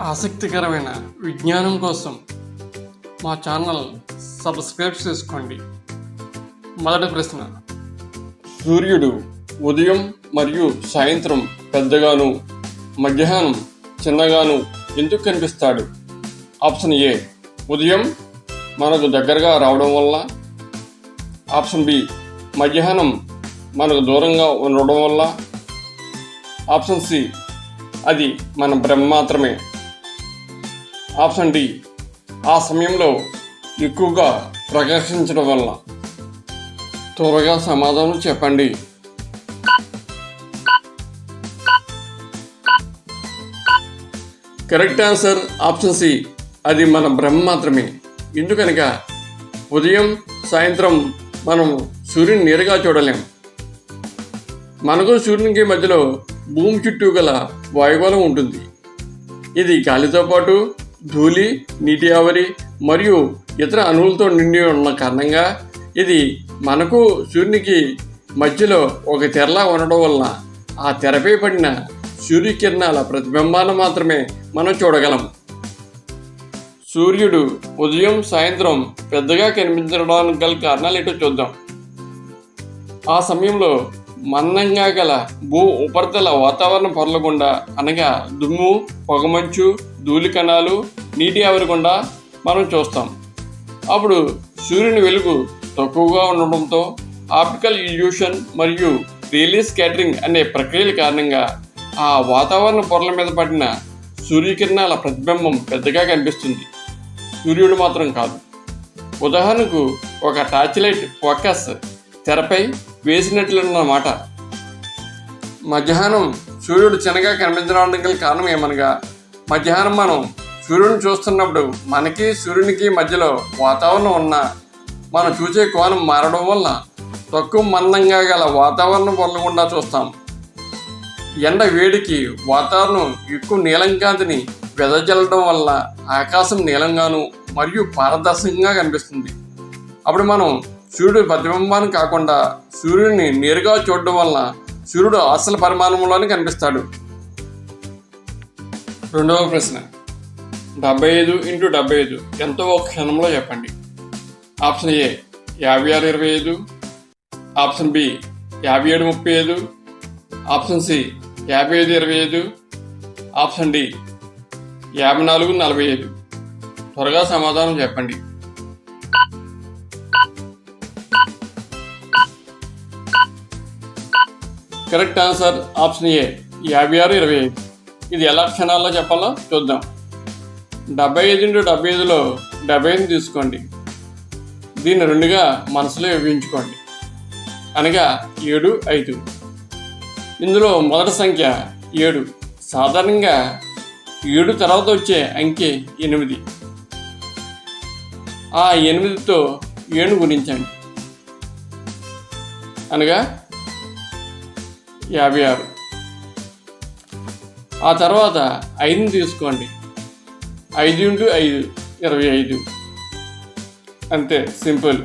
ఆసక్తికరమైన విజ్ఞానం కోసం మా ఛానల్ సబ్స్క్రైబ్ చేసుకోండి. మొదటి ప్రశ్న. సూర్యుడు ఉదయం మరియు సాయంత్రం పెద్దగాను మధ్యాహ్నం చిన్నగాను ఎందుకు కనిపిస్తాడు? ఆప్షన్ ఏ ఉదయం మనకు దగ్గరగా రావడం వల్ల. ఆప్షన్ బి మధ్యాహ్నం మనకు దూరంగా ఉండడం వల్ల. ఆప్షన్ సి అది మన బ్రహ్మ మాత్రమే. Option D. ఆ సమయంలో ఎక్కువగా ప్రకాశించడం వల్ల. త్వరగా సమాధానం చెప్పండి. Correct answer option C. అది మన బ్రహ్మ మాత్రమే. ఎందుకనగా ఉదయం సాయంత్రం మనం సూర్యుని నేరుగా చూడలేం. మనకు సూర్యునికి మధ్యలో భూమి చుట్టూ గల వాయుగోళం ఉంటుంది. ఇది గాలితో పాటు ధూళి నీటి ఆవరి మరియు ఇతర అణువులతో నిండి ఉన్న కారణంగా ఇది మనకు సూర్యునికి మధ్యలో ఒక తెరలా ఉండడం వలన ఆ తెరపై పడిన సూర్యకిరణాల ప్రతిబింబాన్ని మాత్రమే మనం చూడగలం. సూర్యుడు ఉదయం సాయంత్రం పెద్దగా కనిపించడానికి గల కారణాలు ఏంటో చూద్దాం. ఆ సమయంలో మందంగా గల భూ ఉపరితల వాతావరణ పొరల గుండా అనగా దుమ్ము పొగమంచు ధూళి కణాలు నీటి ఆవిరి గుండా మనం చూస్తాం. అప్పుడు సూర్యుని వెలుగు తక్కువగా ఉండడంతో ఆప్టికల్ ఇల్యూషన్ మరియు రియలీ క్యాటరింగ్ అనే ప్రక్రియల కారణంగా ఆ వాతావరణ పొరల మీద పడిన సూర్యకిరణాల ప్రతిబింబం పెద్దగా కనిపిస్తుంది. సూర్యుడు మాత్రం కాదు. ఉదాహరణకు ఒక టార్చ్ లైట్ ఫోకస్ తెరపై వేసినట్లన్నమాట. మధ్యాహ్నం సూర్యుడు చిన్నగా కనిపించడానికి గల కారణం ఏమనగా మధ్యాహ్నం మనం సూర్యుడిని చూస్తున్నప్పుడు మనకి సూర్యునికి మధ్యలో వాతావరణం ఉన్న మనం చూసే కోణం మారడం వల్ల తక్కువ మందంగా గల వాతావరణం పొందకుండా చూస్తాం. ఎండ వేడికి వాతావరణం ఎక్కువ నీలం కాంతిని వెదజల్లడం వల్ల ఆకాశం నీలంగాను మరియు పారదర్శకంగా కనిపిస్తుంది. అప్పుడు మనం సూర్యుడు ప్రతిబింబాన్ని కాకుండా సూర్యుడిని నేరుగా చూడడం వలన సూర్యుడు అసలు పరిమాణంలోనే కనిపిస్తాడు. రెండవ ప్రశ్న. డెబ్బై ఐదు ఇంటూ డెబ్బై ఐదు. ఎంతో ఒక క్షణంలో చెప్పండి? ఆప్షన్ ఏ యాభై ఆరు ఇరవై ఐదు. ఆప్షన్ బి యాభై ఏడు ముప్పై ఐదు. ఆప్షన్ సి యాభై ఐదు ఇరవై ఐదు. ఆప్షన్ డి యాభై నాలుగు నలభై ఐదు. త్వరగా సమాధానం చెప్పండి. Correct answer option A. యాభై ఆరు ఇరవై ఐదు. ఇది ఎలా క్షణాల్లో చెప్పాలో చూద్దాం. డెబ్బై ఐదు ఇంటూ డెబ్బై ఐదులో డెబ్బై ఐదు తీసుకోండి. దీన్ని రెండుగా మనసులో విభజించుకోండి. అనగా ఏడు ఐదు. ఇందులో మొదటి సంఖ్య ఏడు. సాధారణంగా ఏడు తర్వాత వచ్చే అంకె ఎనిమిది. ఆ ఎనిమిదితో ఏడు గుణించండి. అనగా యాభై ఆరు. ఆ తర్వాత ఐదుని తీసుకోండి. ఐదు ఇంటూ ఐదు ఇరవై ఐదు. అంతే సింపుల్.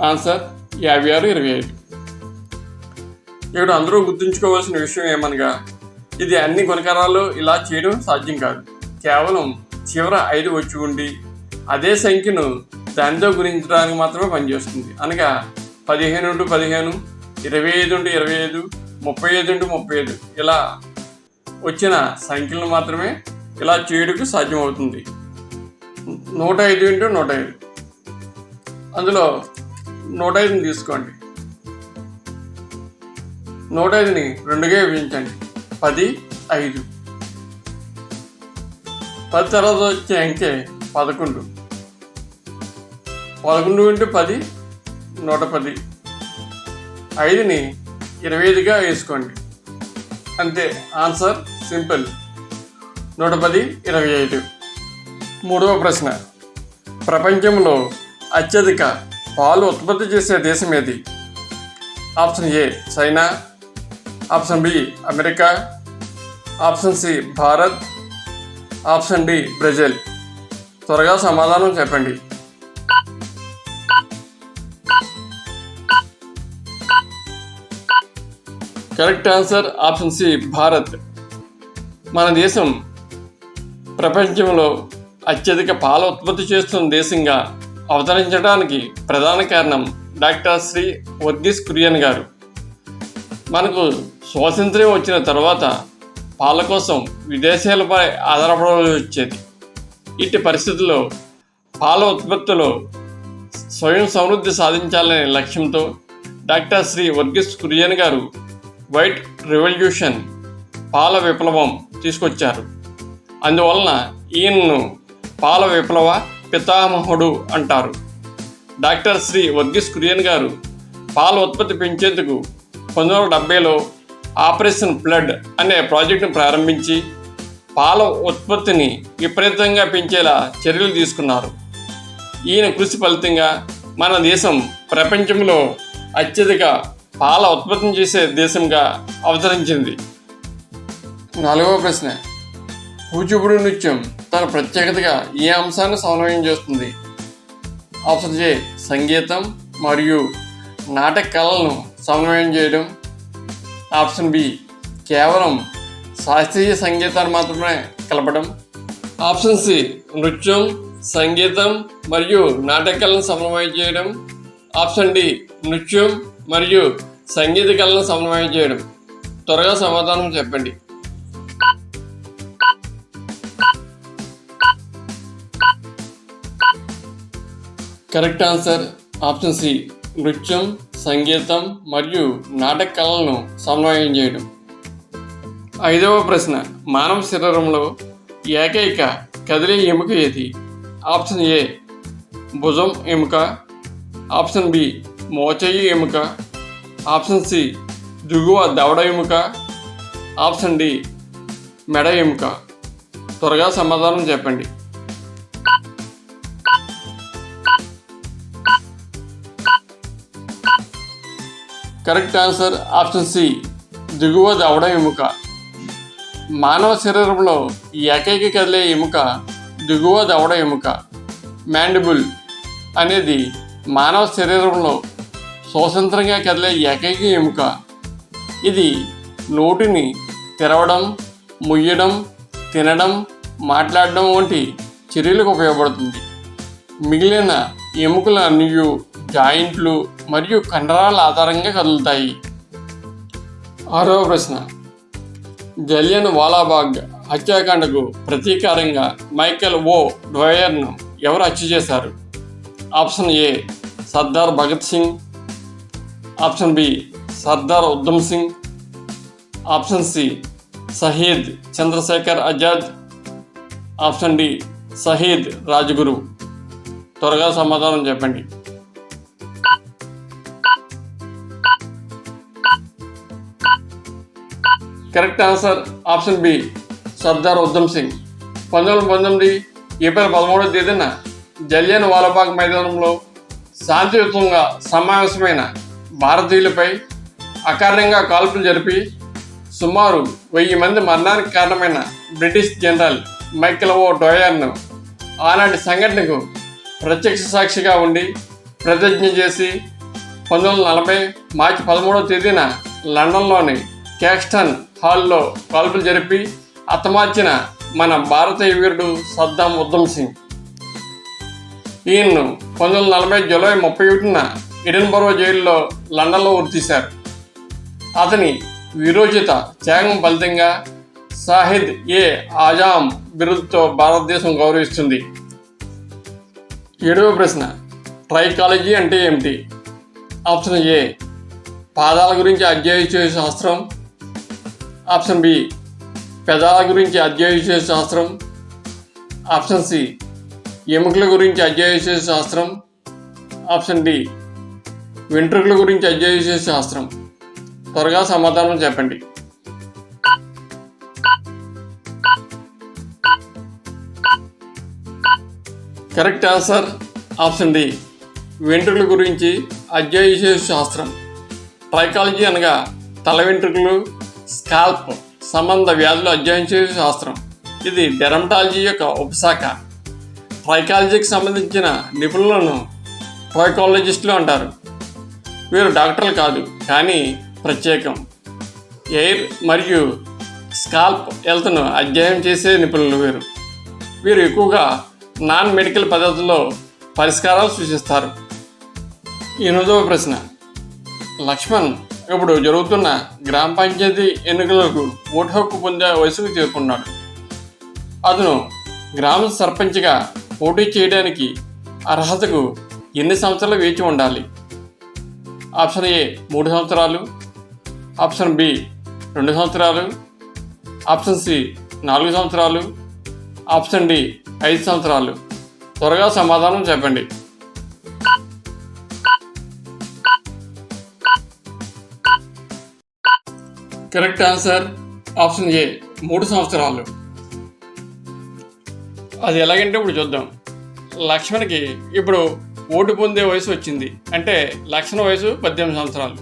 ఆన్సర్ యాభై ఆరు ఇరవై ఐదు. ఇక్కడ అందరూ గుర్తుంచుకోవాల్సిన విషయం ఏమనగా ఇది అన్ని గుణకరాల్లో ఇలా చేయడం సాధ్యం కాదు. కేవలం చివర ఐదు వచ్చి ఉండి అదే సంఖ్యను దానితో గురించడానికి మాత్రమే పనిచేస్తుంది. అనగా పదిహేను ఇంటూ పదిహేను ఇరవై ఐదు ఇంటూ ఇరవై ఐదు ముప్పై ఐదు ఇంటూ ముప్పై ఐదు. ఇలా వచ్చిన సంఖ్యలను మాత్రమే ఇలా చేయడానికి సాధ్యమవుతుంది. నూట ఐదు ఇంటూ నూట ఐదు. అందులో నూట ఐదుని తీసుకోండి. నూట ఐదుని రెండుగా విభజించండి. పది ఐదు. పది తర్వాత వచ్చే అంకె పదకొండు. పదకొండు ఇంటూ పది నూట పది. ఐదుని ఇరవై ఐదుగా వేసుకోండి. అంతే ఆన్సర్ సింపుల్. నూట పది ఇరవై ఐదు. మూడవ ప్రశ్న. ప్రపంచంలో అత్యధిక పాలు ఉత్పత్తి చేసే దేశం ఏది? Option A China. Option B America. Option C Bharat. Option D Brazil. త్వరగా సమాధానం చెప్పండి. Correct answer option C Bharat. మన దేశం ప్రపంచంలో అత్యధిక పాల ఉత్పత్తి చేస్తున్న దేశంగా అవతరించడానికి ప్రధాన కారణం డాక్టర్ శ్రీ వర్గీస్ కురియన్ గారు. మనకు స్వాతంత్ర్యం వచ్చిన తర్వాత పాల కోసం విదేశాలపై ఆధారపడవలసి వచ్చేది. ఇట్టి పరిస్థితుల్లో పాల ఉత్పత్తిలో స్వయం సమృద్ధి సాధించాలనే లక్ష్యంతో డాక్టర్ శ్రీ వర్గీస్ కురియన్ గారు వైట్ రెవల్యూషన్ పాల విప్లవం తీసుకొచ్చారు. అందువలన ఈయన్ను పాల విప్లవ పితామహుడు అంటారు. డాక్టర్ శ్రీ వర్గీస్ కురియన్ గారు పాల ఉత్పత్తి పెంచేందుకు పంతొమ్మిది వందల డెబ్బైలో ఆపరేషన్ ఫ్లడ్ అనే ప్రాజెక్టును ప్రారంభించి పాల ఉత్పత్తిని విపరీతంగా పెంచేలా చర్యలు తీసుకున్నారు. ఈయన కృషి ఫలితంగా మన దేశం ప్రపంచంలో అత్యధిక పాల ఉత్పత్తి చేసే దేశంగా అవతరించింది. నాలుగవ ప్రశ్న. కూచిపూడి నృత్యం తన ప్రత్యేకతగా ఏ అంశాన్ని సమన్వయం చేస్తుంది? ఆప్షన్ ఏ సంగీతం మరియు నాటక కళలను సమన్వయం చేయడం. ఆప్షన్ బి కేవలం శాస్త్రీయ సంగీతాన్ని మాత్రమే కలపడం. ఆప్షన్ సి నృత్యం సంగీతం మరియు నాటకాలను సమన్వయం చేయడం. ఆప్షన్ డి నృత్యం మరియు సంగీత కళను సమన్వయం చేయడం. త్వరగా సమాధానం చెప్పండి. Correct answer option C. నృత్యం సంగీతం మరియు నాటక కళలను సమన్వయం చేయడం. ఐదవ ప్రశ్న. మానవ శరీరంలో ఏకైక కదిలే ఎముక ఏది? Option A. భుజం ఎముక. Option B. మోచేయి ఎముక ఆప్షన్ సి దిగువ దవడ ఎముక ఆప్షన్ డి మెడ ఎముక త్వరగా సమాధానం చెప్పండి. కరెక్ట్ ఆన్సర్ ఆప్షన్ సి దిగువ దవడ ఎముక మానవ శరీరంలో ఏకైక కదిలే ఎముక దిగువ దవడ ఎముక మ్యాండిబుల్ అనేది మానవ శరీరంలో స్వతంత్రంగా కదిలే ఏకైక ఎముక. ఇది నోటిని తెరవడం ముయ్యడం తినడం మాట్లాడడం వంటి చర్యలకు ఉపయోగపడుతుంది. మిగిలిన ఎముకల అన్నీ జాయింట్లు మరియు కండరాల ఆధారంగా కదులుతాయి. ఆరవ ప్రశ్న. జలియన్ వాలాబాగ్ హత్యాకాండకు ప్రతీకారంగా మైకెల్ ఓ డ్వయర్ను ఎవరు హత్య చేశారు? Option A Sardar Bhagat Singh option B Sardar Udham Singh option C Shaheed Chandrashekhar Azad option D Shaheed Rajguru. త్వరగా సమాధానం చెప్పండి. Correct answer option B Sardar Udham Singh. పంతొమ్మిది పంతొమ్మిది ఏప్రిల్ పదమూడవ తేదీన జలియన్ వాలాబాగ్ మైదానంలో శాంతియుతంగా సమావేశమైన భారతీయులపై అకారణంగా కాల్పులు జరిపి సుమారు వెయ్యి మంది మరణానికి కారణమైన బ్రిటిష్ జనరల్ మైకెల్ ఓ డోయర్ను ఆనాటి సంఘటనకు ప్రత్యక్ష సాక్షిగా ఉండి ప్రతిజ్ఞ చేసి పంతొమ్మిది వందల నలభై మార్చి పదమూడవ తేదీన లండన్లోని క్యాక్స్టన్ హాల్లో కాల్పులు జరిపి హతమార్చిన మన భారతీయ వీరుడు సద్దాం ఉద్దమ్ సింగ్. ఈయన్ను పంతొమ్మిది వందల నలభై జూలై ముప్పై ఒకటిన ఎడిన్బరో జైల్లో లండన్లో ఉరితీశారు. అతని విరోచిత త్యాగం ఫలితంగా సాహిద్ ఏ ఆజాం బిరుదుతో భారతదేశం గౌరవిస్తుంది. ఏడవ ప్రశ్న ట్రైకాలజీ అంటే ఏమిటి? ఆప్షన్ ఏ పాదాల గురించి అధ్యయనం చేసే శాస్త్రం. ఆప్షన్ బి పెదాల గురించి అధ్యయనం చేసే శాస్త్రం. ఆప్షన్ సి ఎముకల గురించి అధ్యయనం చేసే శాస్త్రం. ఆప్షన్ డి వెంట్రుకల గురించి అధ్యయనం చేసే శాస్త్రం. త్వరగా సమాధానం చెప్పండి. Correct answer option D. వెంట్రుకల గురించి అధ్యయన శాస్త్రం. ట్రైకాలజీ అనగా తల వెంట్రుకలు స్కాల్ప్ సంబంధ వ్యాధులు అధ్యయనం చేసే శాస్త్రం. ఇది డెరమటాలజీ యొక్క ఉపశాఖ. ట్రైకాలజీకి సంబంధించిన నిపుణులను ట్రైకాలజిస్టులు అంటారు. వీరు డాక్టర్లు కాదు కానీ ప్రత్యేకం. ఎయిర్ మరియు స్కాల్ప్ హెల్త్ను అధ్యయనం చేసే నిపుణులు వీరు. వీరు ఎక్కువగా నాన్ మెడికల్ పద్ధతుల్లో పరిష్కారాలు సూచిస్తారు. ఎనిమిదవ ప్రశ్న. లక్ష్మణ్ ఇప్పుడు జరుగుతున్న గ్రామ పంచాయతీ ఎన్నికలకు ఓటు హక్కు పొందే వయసుకు చేరుకున్నాడు. అతను గ్రామ సర్పంచ్గా పోటీ చేయడానికి అర్హతకు ఎన్ని సంవత్సరాలు వేచి ఉండాలి? ఆప్షన్ ఏ మూడు సంవత్సరాలు ఆప్షన్ బి రెండు సంవత్సరాలు ఆప్షన్ సి నాలుగు సంవత్సరాలు ఆప్షన్ డి ఐదు సంవత్సరాలు. త్వరగా సమాధానం చెప్పండి. కరెక్ట్ ఆన్సర్ ఆప్షన్ ఏ మూడు సంవత్సరాలు. అది ఎలాగంటే ఇప్పుడు చూద్దాం. లక్ష్మణ్కి ఇప్పుడు ఓటు పొందే వయసు వచ్చింది. అంటే లక్షణ వయసు పద్దెనిమిది సంవత్సరాలు.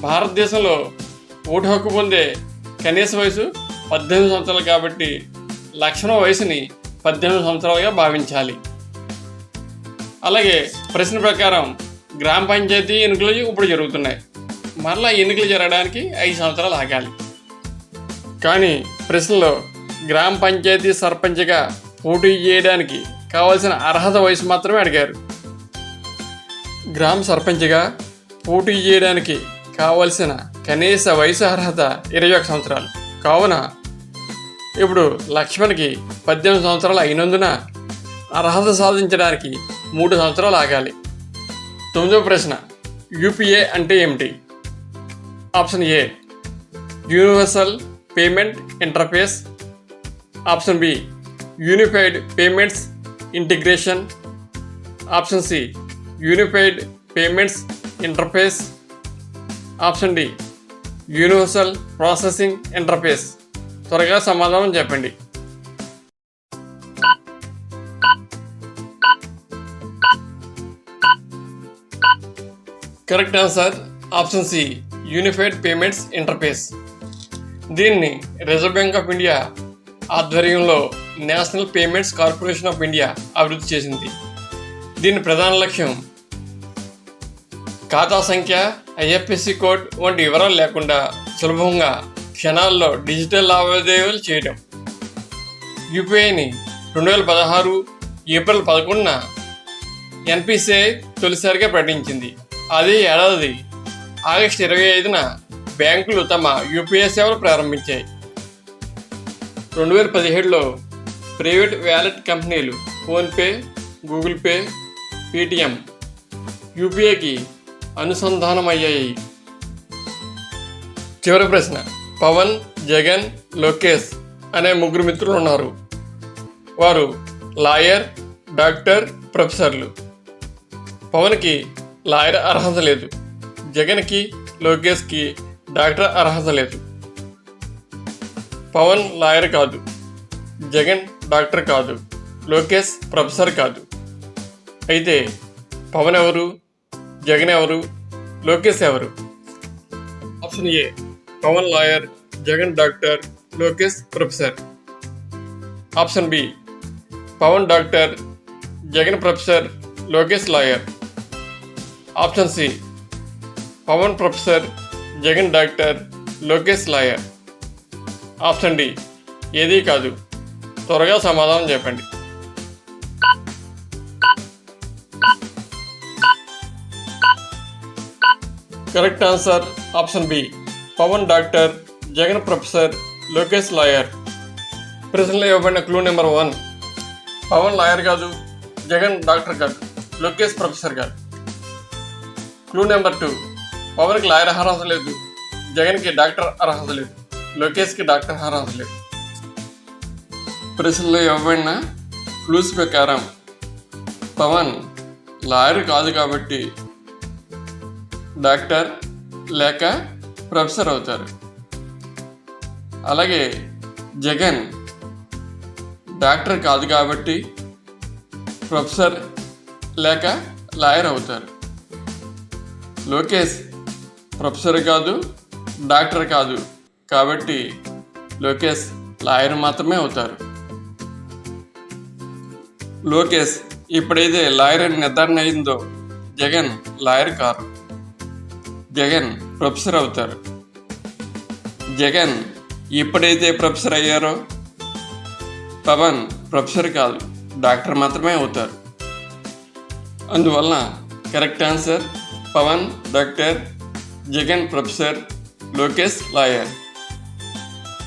భారతదేశంలో ఓటు హక్కు పొందే కనీస వయసు పద్దెనిమిది సంవత్సరాలు కాబట్టి లక్షణ వయసుని పద్దెనిమిది సంవత్సరాలుగా భావించాలి. అలాగే ప్రశ్న ప్రకారం గ్రామ పంచాయతీ ఎన్నికలు ఇప్పుడు జరుగుతున్నాయి. మరలా ఎన్నికలు జరగడానికి ఐదు సంవత్సరాలు ఆగాలి. కానీ ప్రశ్నలో గ్రామ పంచాయతీ సర్పంచ్గా పోటీ చేయడానికి కావాల్సిన అర్హత వయసు మాత్రమే అడిగారు. గ్రామ సర్పంచ్గా పోటీ చేయడానికి కావలసిన కనీస వయసు అర్హత ఇరవై ఒక సంవత్సరాలు. కావున ఇప్పుడు లక్ష్మణ్కి పద్దెనిమిది సంవత్సరాలు అయినందున అర్హత సాధించడానికి మూడు సంవత్సరాలు ఆగాలి. తొమ్మిదవ ప్రశ్న యూపీఏ అంటే ఏమిటి? Option A universal payment interface. Option B unified payments integration. Option C unified payments interface option D universal processing interface. త్వరగా సమాధానం చెప్పండి. Correct answer option C unified payments interface. దీన్ని రిజర్వ్ బ్యాంక్ ఆఫ్ ఇండియా ఆధ్వర్యంలో National Payments Corporation of India అభివృద్ధి చేసింది. దీని ప్రధాన లక్ష్యం. ఖాతా సంఖ్య ఐఎఫ్ఎస్సి కోడ్ వంటి వివరాలు లేకుండా సులభంగా క్షణాల్లో డిజిటల్ లావాదేవీలు చేయడం. యూపీఐని రెండు వేల పదహారు ఏప్రిల్ పదకొండున ఎన్పిసిఐ తొలిసారిగా ప్రకటించింది. అదే ఏడాది ఆగస్టు ఇరవై ఐదున బ్యాంకులు తమ యూపీఐ సేవలు ప్రారంభించాయి. రెండు వేల పదిహేడులో ప్రైవేట్ వ్యాలెట్ కంపెనీలు ఫోన్పే గూగుల్ పే పేటిఎం యూపీఐకి అనుసంధానమయ్యాయి. చివరి ప్రశ్న పవన్ జగన్ లోకేష్ అనే ముగ్గురు మిత్రులు ఉన్నారు వారు లాయర్ డాక్టర్ ప్రొఫెసర్లు. పవన్కి లాయర్ అర్హత లేదు. జగన్కి లోకేష్కి డాక్టర్ అర్హత లేదు. పవన్ లాయర్ కాదు. జగన్ డాక్టర్ కాదు. లోకేష్ ప్రొఫెసర్ కాదు. అయితే పవన్ ఎవరు జగన్ ఎవరు లోకేష్ ఎవరు option A Pawan lawyer Jagan doctor Lokesh professor. Option B Pawan doctor Jagan professor Lokesh lawyer. Option C Pawan professor Jagan doctor Lokesh lawyer. Option D ఏదీ కాదు. త్వరగా సమాధానం చెప్పండి. Correct answer option B Pawan doctor Jagan professor Lokesh lawyer ప్రశ్నలో ఇవ్వబడిన clue number one Pawan lawyer కాదు Jagan doctor కాదు Lokesh professor కాదు క్లూ నెంబర్ టూ పవన్కి లాయర్ అర్హత లేదు. జగన్కి డాక్టర్ అర్హత లేదు. లోకేష్కి డాక్టర్ అర్హత లేదు. ప్రశ్నలో ఇవ్వబడిన క్లూస్ ప్రకారం పవన్ లాయర్ కాదు కాబట్టి డాక్టర్ లేక ప్రొఫెసర్ అవుతారు. అలాగే జగన్ డాక్టర్ కాదు కాబట్టి ప్రొఫెసర్ లేక లాయర్ అవుతారు. లోకేష్ ప్రొఫెసర్ కాదు డాక్టర్ కాదు కాబట్టి లోకేష్ లాయర్ మాత్రమే అవుతారు. లోకేష్ ఇప్పుడైతే లాయర్ అని నిర్ధారణ అయిందో జగన్ లాయర్ కారు. జగన్ ప్రొఫెసర్ అవుతారు. జగన్ ఎప్పుడైతే ప్రొఫెసర్ అయ్యారో? పవన్ ప్రొఫెసర్ కాదు డాక్టర్ మాత్రమే అవుతారు. అందువలన correct answer Pawan doctor Jagan professor Lokesh lawyer.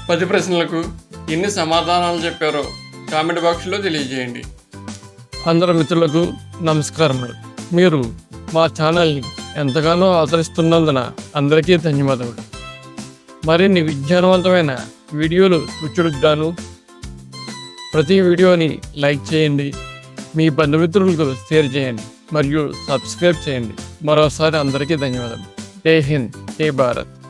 పది ప్రశ్నలకు ఎన్ని సమాధానాలు చెప్పారో కామెంట్ బాక్స్లో తెలియజేయండి. అందరు మిత్రులకు నమస్కారములు. మీరు మా ఛానల్ని ఎంతగానో ఆదరిస్తున్నందున అందరికీ ధన్యవాదములు. మరిన్ని విజ్ఞానవంతమైన వీడియోలు చూచుడుకు గాను ప్రతి వీడియోని లైక్ చేయండి మీ బంధుమిత్రులకు షేర్ చేయండి మరియు సబ్స్క్రైబ్ చేయండి. మరోసారి అందరికీ ధన్యవాదాలు జై హింద్ జై భారత్.